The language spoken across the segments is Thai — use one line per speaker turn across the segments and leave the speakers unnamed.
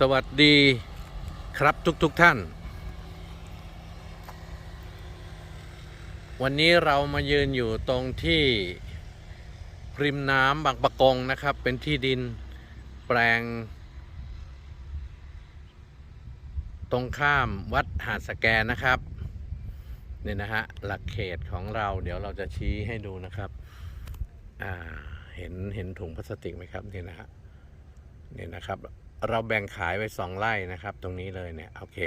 สวัสดีครับทุกๆทท่าน วันนี้เรามายืนอยู่ตรงที่ริมน้ำบางปะกงนะครับ เป็นที่ดินแปลง ตรงข้ามวัดหาดสแกนนะครับเนี่ยนะฮะหลักเขตของเราเดี๋ยวเราจะชี้ให้ดูนะครับอ่าเห็นเห็นถุงพลาสติกไหมครับเนี่ยนะฮะเนี่ยนะครับ เราแบ่งขายไว้สองไร่นะครับ ตรงนี้เลยเนี่ยโอเค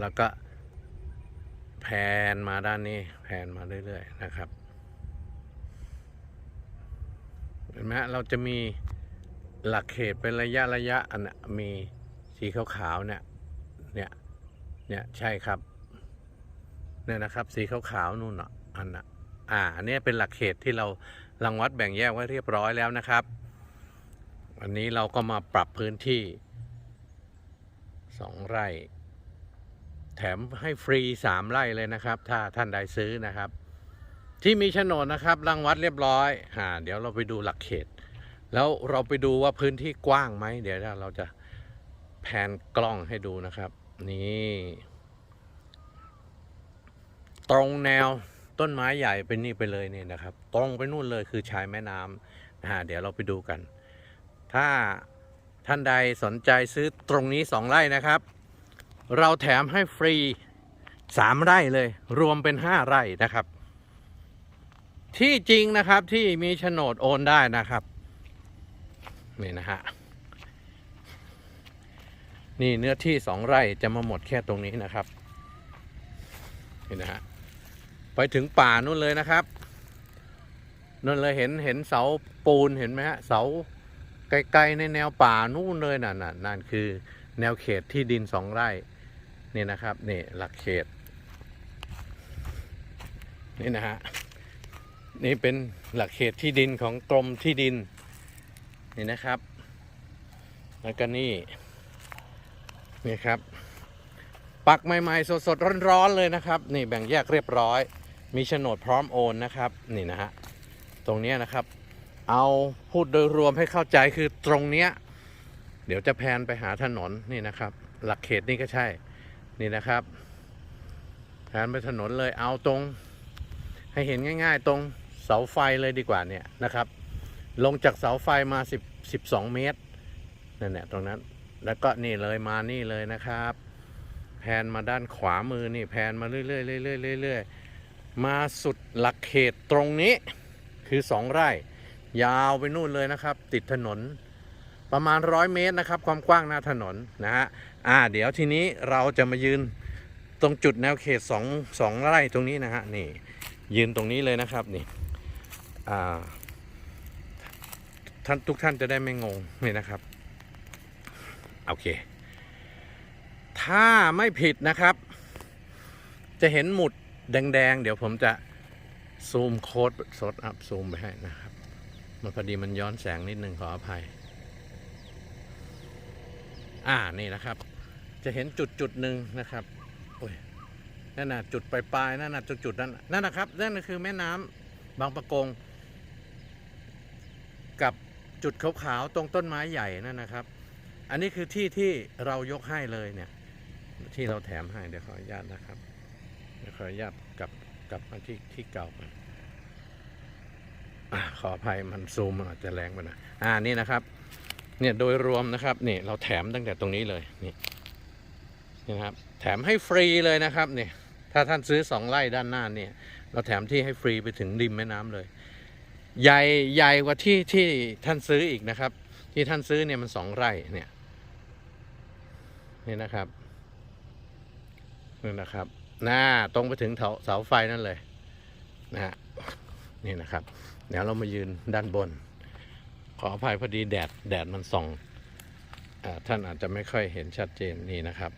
แล้วก็แผนมาด้านนี้แผนมาเรื่อยๆนะครับเห็นไหมเราจะมีหลักเขตเป็นระยะระยะอันน่ะมีสีขาวๆเนี่ยเนี่ยเนี่ยใช่ครับเนี่ยนะครับ สีขาวๆนู่นน่ะอันน่ะอ่าอันเนี้ยเป็นหลักเขตที่เรารังวัดแบ่งแยกไว้เรียบร้อยแล้วนะครับ วันนี้เราก็มาปรับพื้นที่สองไร่ แถมให้ฟรีสามไร่เลยนะครับ ถ้าท่านใดซื้อนะครับ ที่มีโฉนดนะครับรังวัดเรียบร้อยอ่าเดี๋ยวเราไปดูหลักเขต แล้วเราไปดูว่าพื้นที่กว้างไหมเดี๋ยวเราจะแผนกล้องให้ดูนะครับ นี่ ตรงแนวต้นไม้ใหญ่เป็นนี่ไปเลยเนี่ยนะครับ ตรงไปนู่นเลยคือชายแม่น้ำอ่าเดี๋ยวเราไปดูกัน ถ้าท่านใดสนใจซื้อตรงนี้สองไร่นะครับ เราแถมให้ฟรีสามไร่เลย รวมเป็นห้าไร่นะครับ ที่จริงนะครับที่มีโฉนดโอนได้นะครับนี่นะฮะนี่เนื้อที่สองไร่จะมาหมดแค่ตรงนี้นะครับนี่นะฮะไปถึงป่านู่นเลยนะครับนั่นเลยเห็นเห็นเสาปูนเห็นไหมฮะเสา ไกลๆในแนวป่านู่นเลยน่ะน่ะนั่นคือแนวเขตที่ดินสองไร่นี่นะครับนี่หลักเขต นี่นะฮะนี่เป็นหลักเขตที่ดินของกรมที่ดินนี่นะครับ แล้วก็นี่นี่ครับ ปักใหม่ๆสดๆร้อนๆเลยนะครับ นี่แบ่งแยกเรียบร้อย มีโฉนดพร้อมโอนนะครับ นี่นะฮะตรงนี้นะครับ เอาพูดโดยรวมให้เข้าใจคือตรงเนี้ย เดี๋ยวจะแพนไปหาถนนนี่นะครับ หลักเขตนี่ก็ใช่นี่นะครับแพนไปถนนเลยเอาตรง ให้เห็นง่าย ๆ ตรงเสาไฟเลยดีกว่าเนี่ยนะครับ ลงจากเสาไฟมา10 12 เมตรนั่นแหละตรงนั้น แล้วก็นี่เลยมานี่เลยนะครับ แพนมาด้านขวามือนี่แพนมาเรื่อยๆเรื่อยๆเรื่อยๆมาสุดหลักเขตตรงนี้คือสองไร่ ยาวไปนู่นเลยนะครับ ติดถนนประมาณร้อยเมตรนะครับ ความกว้างหน้าถนนนะฮะอ่า เดี๋ยวทีนี้เราจะมายืนตรงจุดแนวเขตสองสองไร่ตรงนี้นะฮะนี่ ยืนตรงนี้เลยนะครับนี่อ่าท่านทุกท่านจะได้ไม่งงนี่นะครับโอเค ถ้าไม่ผิดนะครับ จะเห็นหมุดแดง ๆ เดี๋ยวผมจะซูมโค้ดสดอัพซูมไปให้นะครับ มันพอดีมันย้อนแสงนิดนึงขออภัย อ่านี่นะครับ จะเห็นจุดจุดหนึ่งนะครับโอ้ยนั่นน่ะจุดปลายๆนั่นน่ะจุดจุดนั้นน่ะนั่นนะครับนั่นคือแม่น้ำบางปะกง กับจุดขาวๆตรงต้นไม้ใหญ่นั่นนะครับ อันนี้คือที่ที่เรายกให้เลยเนี่ย ที่เราแถมให้เดี๋ยวขออนุญาตนะครับเดี๋ยวขออนุญาตกลับกลับมาที่ที่เก่าก่อน ขออภัยมันซูมมันอาจจะแรงไปหนะอ่านี่นะครับ เนี่ยโดยรวมนะครับนี่เราแถมตั้งแต่ตรงนี้เลยนี่นี่นะครับแถมให้ฟรีเลยนะครับเนี่ยถ้าท่านซื้อสองไร่ด้านหน้าเนี่ย เราแถมที่ให้ฟรีไปถึงริมแม่น้ำเลย ใหญ่ใหญ่กว่าที่ที่ท่านซื้ออีกนะครับ ที่ท่านซื้อเนี่ยมันสองไร่เนี่ยนี่นะครับนี่นะครับหน้าตรงไปถึงเสาไฟนั่นเลยนะฮะนี่นะครับ เดี๋ยวเรามายืนด้านบน ขออภัยพอดีแดดแดดมันส่องอท่านอาจจะไม่ค่อยเห็นชัดเจนนี่นะครับ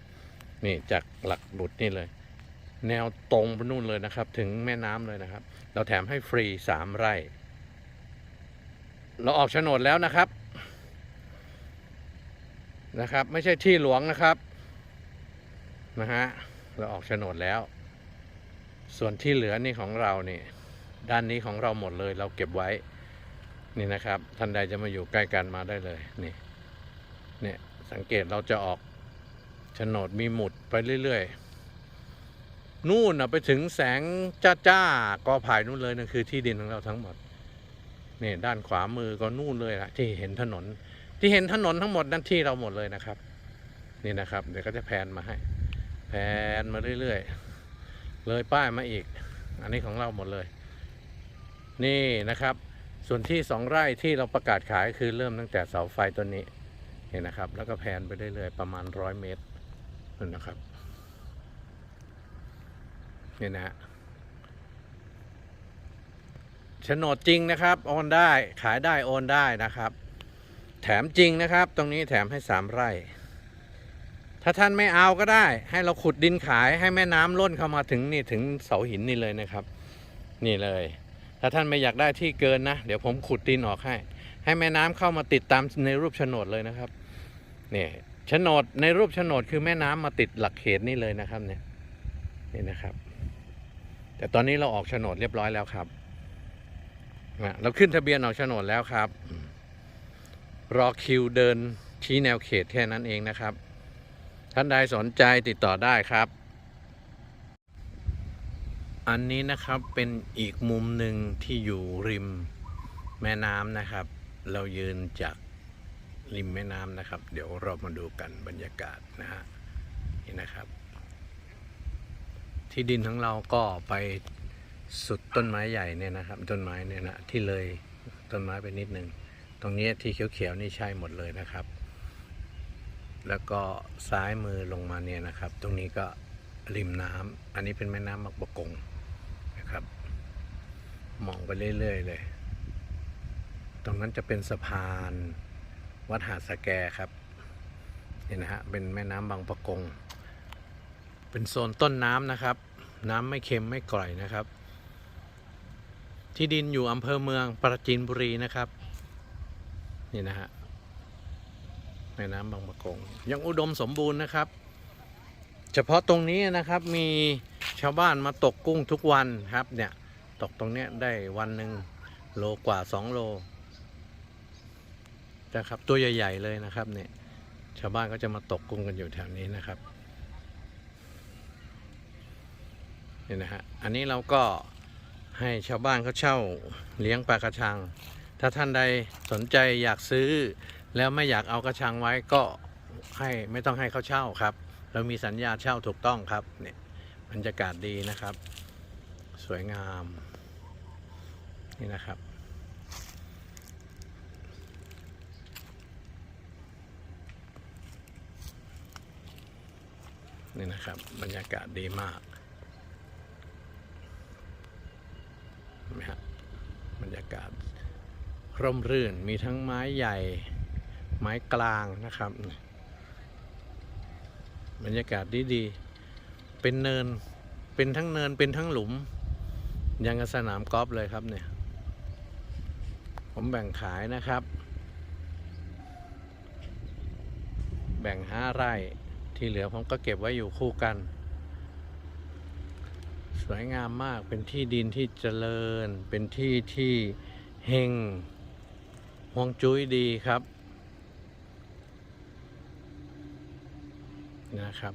นี่จากหลักบุตรนี่เลย แนวตรงไปนู่นเลยนะครับ ถึงแม่น้ำเลยนะครับ เราแถมให้ฟรีสามไร่ เราออกโฉนดแล้วนะครับนะครับ ไม่ใช่ที่หลวงนะครับนะฮะเราออกโฉนดแล้ว ส่วนที่เหลือนี่ของเรานี่ ด้านนี้ของเราหมดเลย เราเก็บไว้นี่นะครับ ท่านใดจะมาอยู่ใกล้กันมาได้เลยนี่เนี่ยสังเกตเราจะออกโฉนดมีหมุดไปเรื่อยๆ นู่นนะไปถึงแสงจ้าจ้าๆกอไผ่นู่นเลยนั่นคือที่ดินของเราทั้งหมดนี่ด้านขวามือก็นู่นเลยละที่เห็นถนน ที่เห็นถนนทั้งหมดนั่นที่เราหมดเลยนะครับ นี่นะครับ เดี๋ยวก็จะแพนมาให้ แพนมาเรื่อยๆ เลยป้ายมาอีก อันนี้ของเราหมดเลย นี่นะครับ ส่วนที่สองไร่ที่เราประกาศขายคือเริ่มตั้งแต่เสาไฟต้นนี้เห็นนะครับ แล้วก็แพนไปเรื่อยๆประมาณร้อยเมตรนั่นนะครับนี่นะฮะโฉนดจริงนะครับโอนได้ขายได้โอนได้นะครับ แถมจริงนะครับ ตรงนี้แถมให้สามไร่ ถ้าท่านไม่เอาก็ได้ ให้เราขุดดินขายให้แม่น้ำล้นเข้ามาถึงนี่ถึงเสาหินนี่เลยนะครับ นี่เลย ถ้าท่านไม่อยากได้ที่เกินนะ เดี๋ยวผมขุดดินออกให้ ให้แม่น้ำเข้ามาติดตามในรูปโฉนดเลยนะครับนี่โฉนดในรูปโฉนดคือแม่น้ำมาติดหลักเขตนี่เลยนะครับเนี่ยนี่นะครับ แต่ตอนนี้เราออกโฉนดเรียบร้อยแล้วครับนะเราขึ้นทะเบียนออกโฉนดแล้วครับ รอคิวเดินชี้แนวเขตแค่นั้นเองนะครับ ท่านใดสนใจติดต่อได้ครับ อันนี้นะครับเป็นอีกมุมหนึ่งที่อยู่ริมแม่น้ำนะครับ เรายืนจากริมแม่น้ำนะครับ เดี๋ยวเรามาดูกันบรรยากาศนะฮะนี่นะครับ ที่ดินของเราก็ไปสุดต้นไม้ใหญ่เนี่ยนะครับ ต้นไม้เนี่ยนะที่เลยต้นไม้ไปนิดนึงตรงนี้ที่เขียวๆนี่ใช่หมดเลยนะครับ แล้วก็ซ้ายมือลงมาเนี่ยนะครับ ตรงนี้ก็ริมน้ำอันนี้เป็นแม่น้ำมักบกงนะครับ มองไปเรื่อยๆเลย ตรงนั้นจะเป็นสะพานวัดหาดสะแกครับนี่นะฮะเป็นแม่น้ำบางปะกง เป็นโซนต้นน้ำนะครับ น้ำไม่เค็มไม่กร่อยนะครับ ที่ดินอยู่อำเภอเมืองปราจีนบุรีนะครับ นี่นะฮะแม่น้ำบางปะกง ยังอุดมสมบูรณ์นะครับ เฉพาะตรงนี้นะครับมีชาวบ้านมาตกกุ้งทุกวันครับเนี่ย ตกตรงเนี้ยได้วันหนึ่งโลกว่าสองโลนะครับตัวใหญ่ ๆ เลยนะครับเนี่ยชาวบ้านก็จะมาตกกุ้งกันอยู่แถวนี้นะครับนี่นะฮะอันนี้เราก็ให้ชาวบ้านเขาเช่าเลี้ยงปลากระชัง ถ้าท่านใดสนใจอยากซื้อ แล้วไม่อยากเอากระชังไว้ก็ให้ไม่ต้องให้เขาเช่าครับ เรามีสัญญาเช่าถูกต้องครับเนี่ยบรรยากาศดีนะครับ สวยงาม นี่นะครับ นี่นะครับ บรรยากาศดีมากเห็นไหมครับบรรยากาศร่มรื่นมีทั้งไม้ใหญ่ ไม้กลางนะครับ บรรยากาศดีดีๆเป็นเนินเป็นทั้งเนินเป็นทั้งหลุม ยังกับสนามกอล์ฟเลยครับเนี่ย ผมแบ่งขายนะครับ แบ่งห้าไร่ที่เหลือผมก็เก็บไว้อยู่คู่กัน สวยงามมากเป็นที่ดินที่เจริญ เป็นที่ที่เฮงฮวงจุ้ยดีครับนะครับ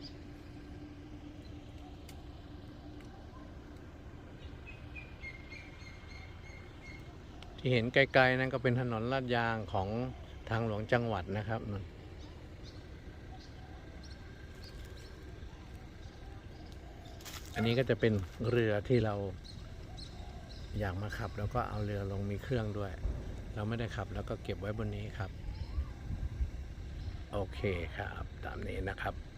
ที่เห็นไกลๆนั่นก็เป็นถนนลาดยางของทางหลวงจังหวัดนะครับนั่นอันนี้ก็จะเป็นเรือที่เราอยากมาขับ แล้วก็เอาเรือลงมีเครื่องด้วย เราไม่ได้ขับแล้วก็เก็บไว้บนนี้ครับ โอเคครับ ตามนี้นะครับ